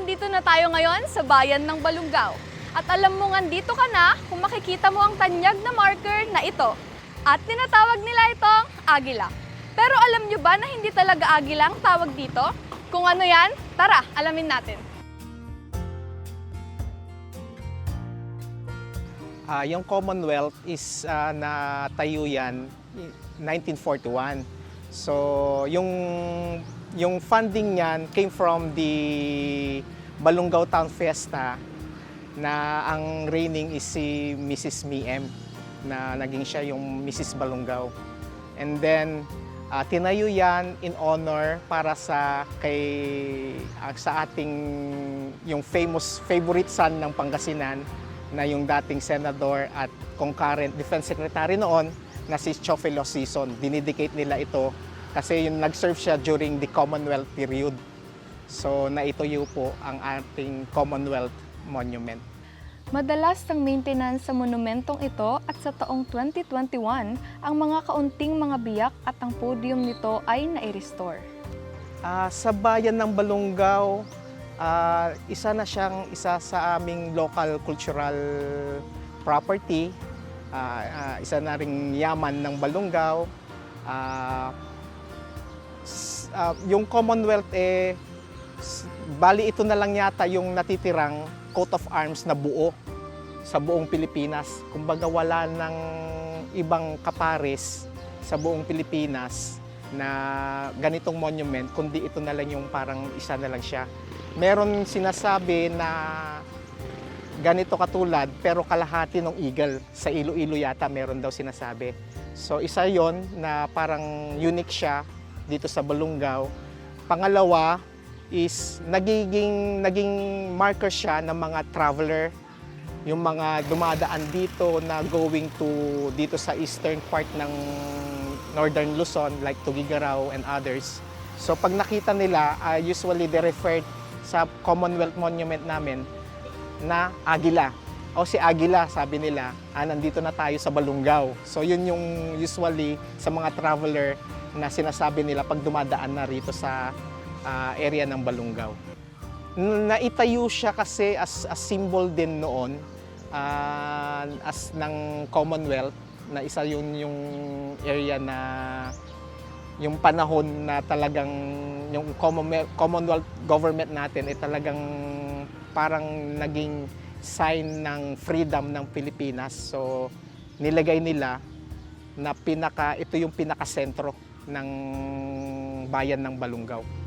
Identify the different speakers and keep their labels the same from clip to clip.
Speaker 1: andito na tayo ngayon sa bayan ng Balungaw. At alam mo andito ka na kung makikita mo ang tanyag na marker na ito. At tinatawag nila itong agila. Pero alam nyo ba na hindi talaga agila ang tawag dito? Kung ano yan, tara, alamin natin.
Speaker 2: Ah, yung Commonwealth is ah, natayo yan i- 1941. So, yung yung funding niyan came from the Balungaw Town Fiesta na ang reigning is si Mrs. Miem na naging siya yung Mrs. Balungaw. And then ah, tinayo yan in honor para sa kay ah, sa ating yung famous favorite son ng Pangasinan na yung dating senador at concurrent defense secretary noon na si Chofilo Sison. Dinedicate nila ito kasi yung nag-serve siya during the Commonwealth period. So naituyo po ang ating Commonwealth Monument.
Speaker 1: Madalas ang maintenance sa monumentong ito at sa taong 2021, ang mga kaunting mga biyak at ang podium nito ay nai-restore.
Speaker 2: Ah, sa bayan ng Balungaw, ah, isa na siyang isa sa aming local cultural property. Ah, ah, isa na ring yaman ng Balungaw. Ah, s- ah, yung Commonwealth eh bali ito na lang yata yung natitirang coat of arms na buo sa buong Pilipinas. Kumbaga wala ng ibang kapares sa buong Pilipinas na ganitong monument, kundi ito na lang yung parang isa na lang siya. Meron sinasabi na ganito katulad, pero kalahati ng eagle. Sa Iloilo yata meron daw sinasabi. So isa yon na parang unique siya dito sa Balungaw. Pangalawa is nagiging, naging marker siya ng mga traveler yung mga dumadaan dito na going to dito sa eastern part ng northern Luzon like Tugigaraw and others. So pag nakita nila, uh, usually they refer sa Commonwealth Monument namin na Agila. O si Agila, sabi nila, ah, nandito na tayo sa Balungaw. So yun yung usually sa mga traveler na sinasabi nila pag dumadaan na rito sa ah, area ng Balungaw. Naitayo siya kasi as a symbol din noon ah, as ng Commonwealth na isa yun yung area na yung panahon na talagang yung Commonwealth, Commonwealth government natin ay talagang parang naging sign ng freedom ng Pilipinas. So nilagay nila na pinaka ito yung pinaka-sentro ng bayan ng Balungaw.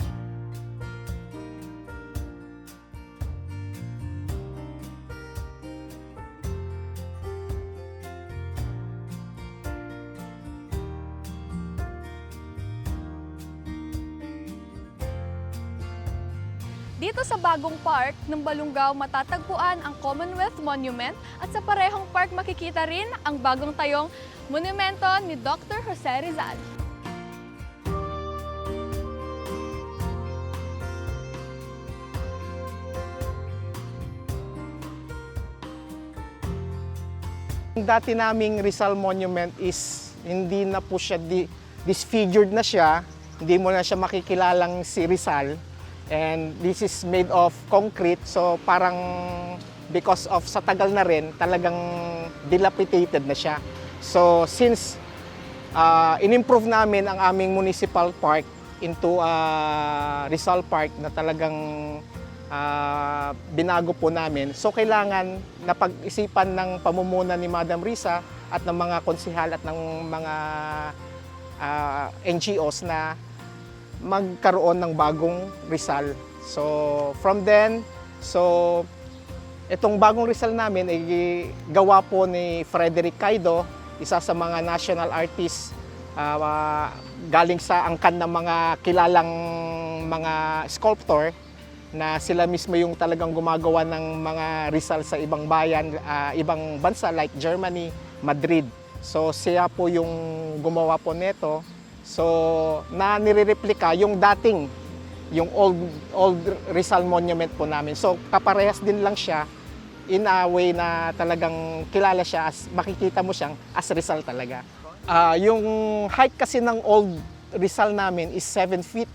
Speaker 1: Dito sa bagong park ng Balungaw matatagpuan ang Commonwealth Monument at sa parehong park makikita rin ang bagong tayong monumento ni Dr. Jose Rizal.
Speaker 2: Yung dati naming Rizal Monument is hindi na po siya di, disfigured na siya. Hindi mo na siya makikilalang si Rizal. And this is made of concrete. So parang because of sa tagal na rin, talagang dilapidated na siya. So since uh, in-improve namin ang aming municipal park into uh, Rizal Park na talagang ah, binago po namin. So kailangan na pag-isipan ng pamumuno ni Madam Risa at ng mga konsihal at ng mga ah, NGOs na magkaroon ng bagong Rizal. So from then, so itong bagong Rizal namin ay gawa po ni Frederick Caido, isa sa mga national artists ah, galing sa angkan ng mga kilalang mga sculptor na sila mismo yung talagang gumagawa ng mga Rizal sa ibang bayan, ah, ibang bansa like Germany, Madrid. So siya po yung gumawa po nito. So na nirereplika yung dating yung old old Rizal monument po namin. So kaparehas din lang siya in a way na talagang kilala siya as makikita mo siyang as Rizal talaga. Ah, yung height kasi ng old Rizal namin is 7 feet.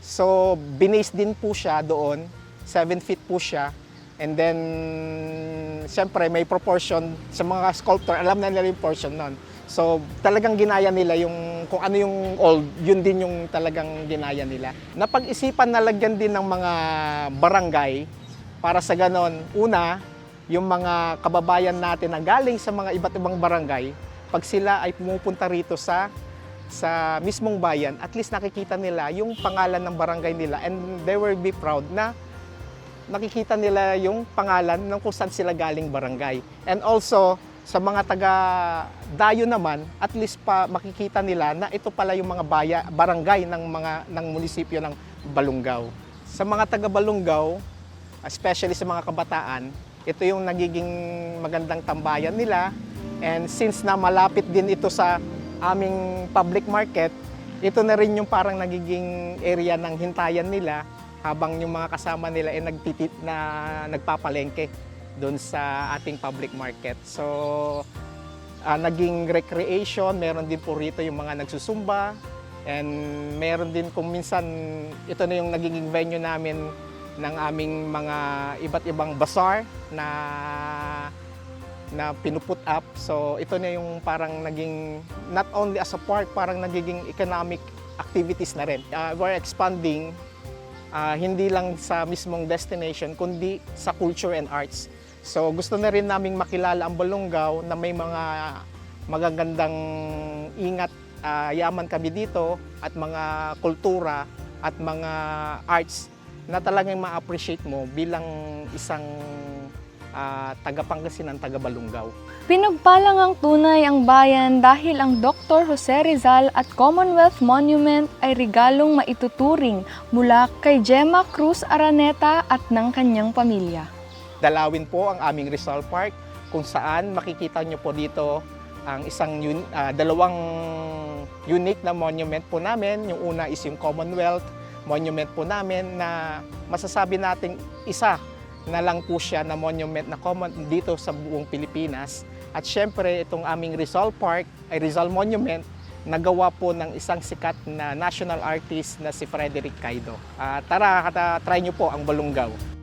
Speaker 2: So, binase din po siya doon 7 feet po siya. And then, siyempre, may proportion sa mga sculptor, alam na nila yung portion nun. So, talagang ginaya nila yung, kung ano yung old, yun din yung talagang ginaya nila. Napag-isipan na lagyan din ng mga barangay para sa ganon, una, yung mga kababayan natin na galing sa mga iba't ibang barangay, pag sila ay pumupunta rito sa sa mismong bayan, at least nakikita nila yung pangalan ng barangay nila and they will be proud na nakikita nila yung pangalan ng kung saan sila galing barangay. And also, sa mga taga Dayo naman, at least pa makikita nila na ito pala yung mga baya, barangay ng mga ng munisipyo ng Balungaw. Sa mga taga Balungaw, especially sa mga kabataan, ito yung nagiging magandang tambayan nila. And since na malapit din ito sa aming public market, ito na rin yung parang nagiging area ng hintayan nila habang yung mga kasama nila ay nagtitit na nagpapalengke doon sa ating public market. So, ah, naging recreation, meron din po rito yung mga nagsusumba, and meron din kung minsan, ito na yung nagiging venue namin ng aming mga iba't ibang bazaar na na pinuput up. So ito na yung parang naging not only as a park, parang nagiging economic activities na rin. Uh, we're expanding ah, hindi lang sa mismong destination, kundi sa culture and arts. So gusto na rin naming makilala ang Balongaw na may mga magagandang ingat ah, yaman kami dito at mga kultura at mga arts na talagang ma-appreciate mo bilang isang ah, taga Pangasinan, taga Balungaw.
Speaker 1: Pinagpalang ang tunay ang bayan dahil ang Dr. Jose Rizal at Commonwealth Monument ay regalong maituturing mula kay Gemma Cruz Araneta at ng kanyang pamilya.
Speaker 2: Dalawin po ang aming Rizal Park kung saan makikita nyo po dito ang isang un- ah, dalawang unique na monument po namin. Yung una is yung Commonwealth Monument po namin na masasabi nating isa na lang po siya na monument na common dito sa buong Pilipinas. At syempre itong aming Rizal Park ay Rizal Monument nagawa po ng isang sikat na national artist na si Frederick Caido. Ah, tara, try nyo po ang Balungaw.